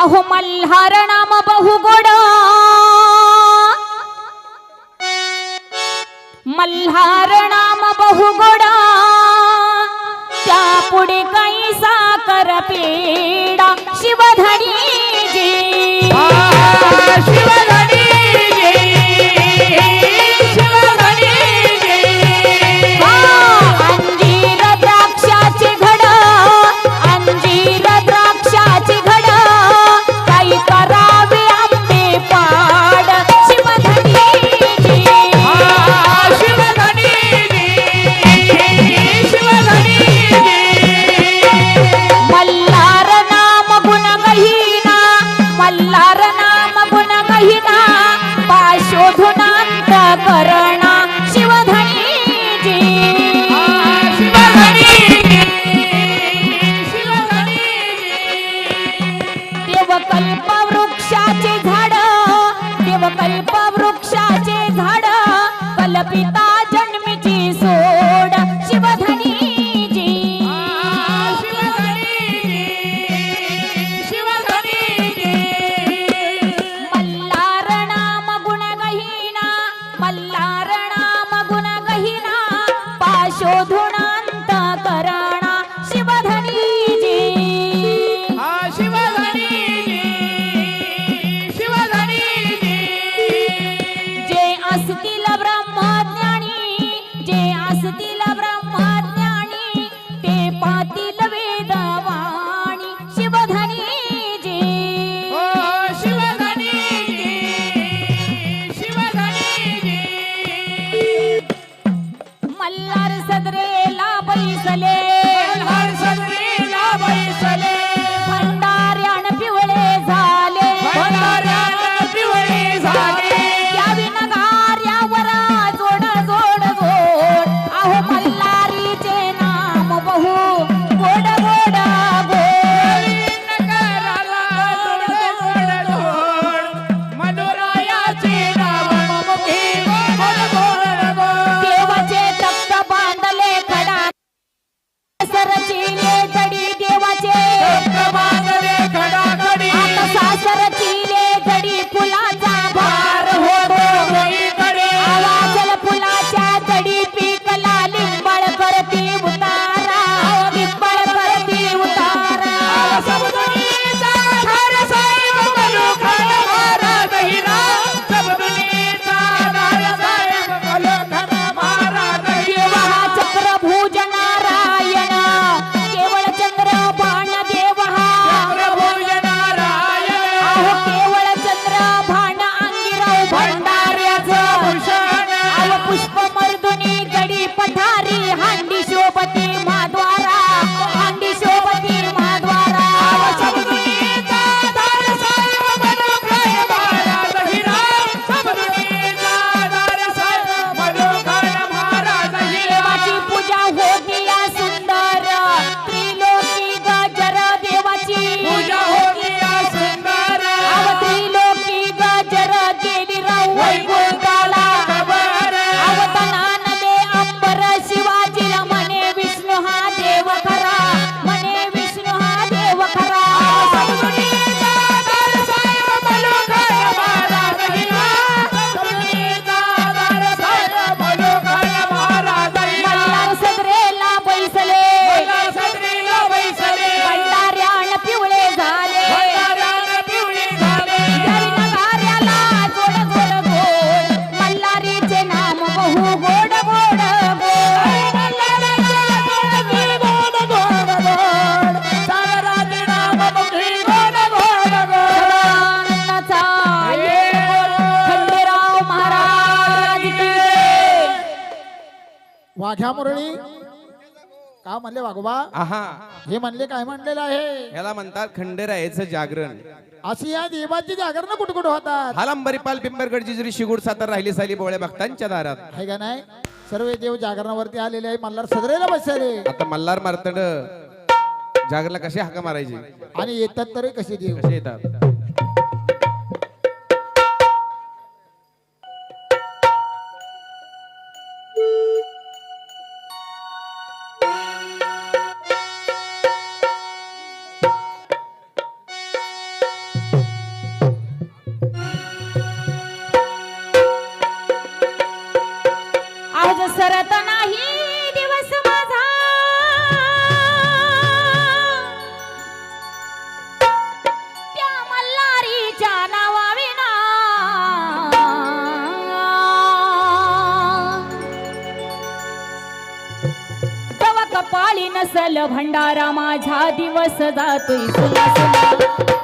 अहो मल्हार नाम बहुगोड मल्हार नाम बहुगोड त्या पुढे कैसा करपेडा शिवधरी माझ्या मुरळी. का म्हणले बागोबा हा हे म्हणले काय म्हणलेलं आहे? याला म्हणतात खंडेरायाचं जागरण. अशी या देवाची जागरण कुठं कुठ होतात हालंबरीपाल पिंबरगडची जरी शिगुड सातार राहिली साली बोळ्या भक्तांच्या दारात. आहे का नाही? सर्व देव जागरणावरती आलेले आहे. मल्हार सदरेला बसले आता मल्हार मारतड. जागरला कसे हाका मारायचे? आणि येतात तरी कसे देव? कसे येतात? भंडारा माझा दिवस जातोय. सुना सुना.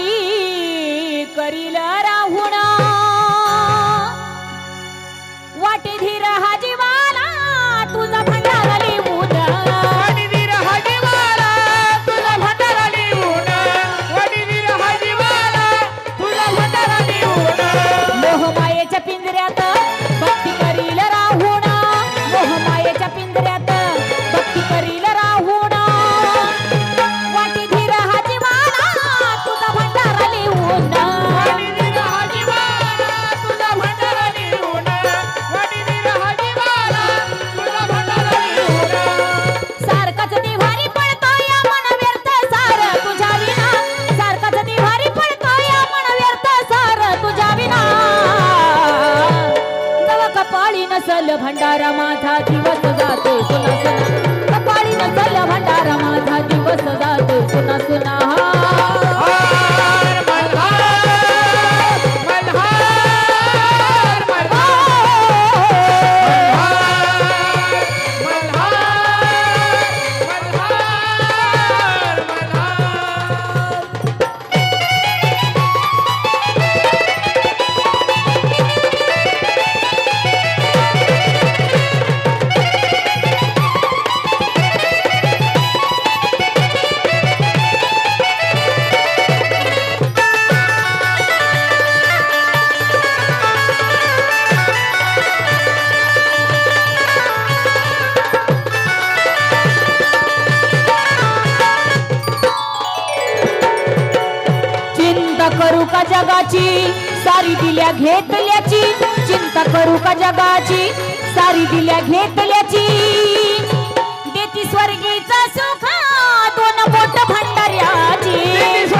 માટી કરી લે का जगाची? सारी दिल्या घेतल्याची. चिंता करू का जगाची? सारी दिल्या घेतल्याची. देती स्वर्गीचा सुख दोन मोठ भंडाऱ्याची.